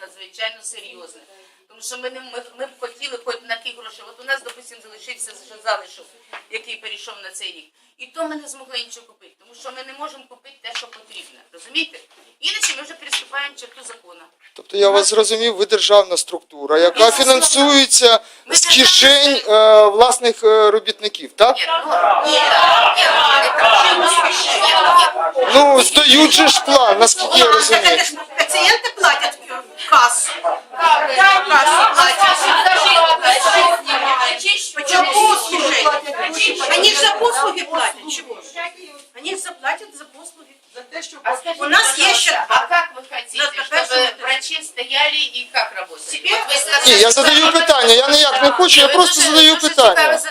нас надзвичайно серйозне. Тому що ми не ми, ми б хотіли хоч на ті гроші. От у нас, допустим, залишився залишок, який перейшов на цей рік. І то ми не змогли нічого купити, тому що ми не можемо купити те, що потрібно. Розумієте? Іначе ми вже приступаємо черту закону. Тобто я вас зрозумів, ви державна структура, яка фінансується Ми з кишень е, власних е, робітників, так? Ні, ну, ні, ні, так. Ні, ні. Ну, здають же ж план, наскільки я розумію. Это ж пациенты платят в кассу. Так, кассу платят. Почему Почему послуги? Они же за послуги платят. Чего? Они заплатят за послуги. За те, що А скажите, у нас есть пожалуйста, счета. а как вы хотите, На КП чтобы что-то. врачи стояли и как работали? Себе? Вот вы сказали, Ні, я что задаю вы- питання, я ніяк не хочу, я Ви просто дуже- задаю дуже цікаве питання. задали питання.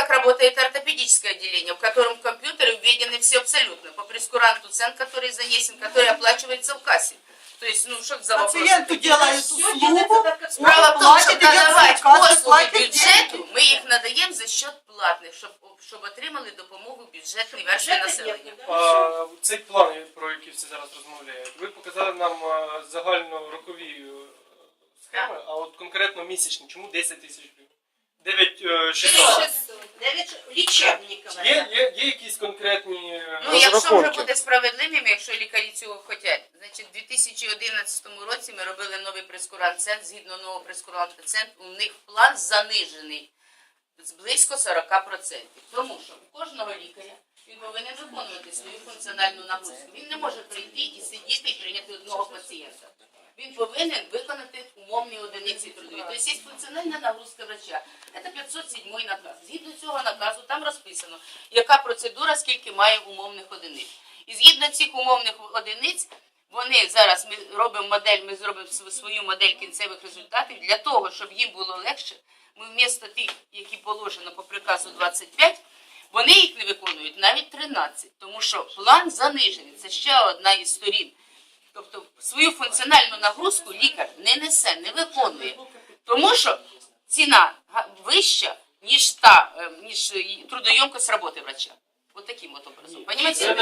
как работает ортопедическое отделение, в котором в компьютере введены все абсолютно. По прескуранту цен, который занесен, который оплачивается в кассе. То есть, ну, что это за вопрос? Пациенту делают услугу, Справа в он тому, що платит, идет надавати в кассу, послуги платит бюджету, ми їх надаємо за счет платних, щоб, щоб отримали допомогу бюджетної вершини населення. А, Цей план, про який всі зараз розмовляють, ви показали нам а, загальнорокові е, схеми, а от конкретно місячні. Чому 10 тисяч гривень? 9 600. Девять лечебников. Є, є, є якісь конкретні... е, Ну, якщо вже Розрахунки. буде справедливим, якщо лікарі цього хочуть, значить у 2011 році ми робили новий прескурант центр, згідно нового прескуранта центру, у них план занижений з близько 40%. Тому що у кожного лікаря він повинен виконувати свою функціональну нагрузку. Він не може прийти і сидіти і прийняти одного пацієнта. Він повинен виконати одиниці трудові. Тобто є функціональна нагрузка врача. Це 507 наказ. Згідно цього наказу там розписано, яка процедура, скільки має умовних одиниць. І згідно цих умовних одиниць, вони зараз ми робимо модель, ми зробимо свою модель кінцевих результатів для того, щоб їм було легше. Ми вмісто тих, які положено по приказу 25, вони їх не виконують навіть 13, тому що план занижений. Це ще одна із сторін. Тобто свою функціональну нагрузку лікар не несе, не виконує. Тому що ціна га- вища, ніж та, е, ніж трудоємкость роботи врача. От таким от образом. Понимаете?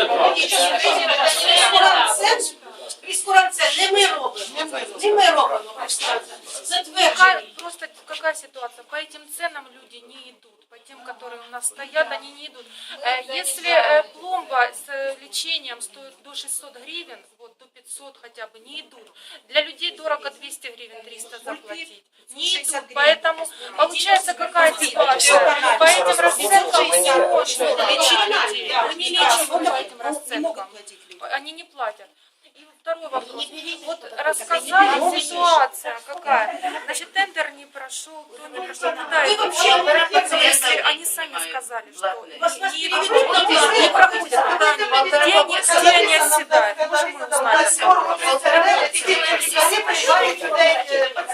Прескурант не ми робимо. Не ми робимо. просто какая ситуация? По этим ценам люди не идут, по тем, которые у нас стоят, они не идут. Э, Если э, пломба с э, лечением стоит до 600 гривен, вот до 500 хотя бы, не идут. Для людей дорого 200 гривен, 300 заплатить. Не идут, поэтому получается какая ситуация? По этим расценкам мы И второй вопрос. Вот рассказали ситуация какая. Значит, тендер не прошел, кто не прошел, куда Вы это вообще вообще? не Если знаете, они сами понимаю, сказали, что платные. Вас вас не, переведут на не проходят, куда они, где они, где они оседают, можем мы узнать?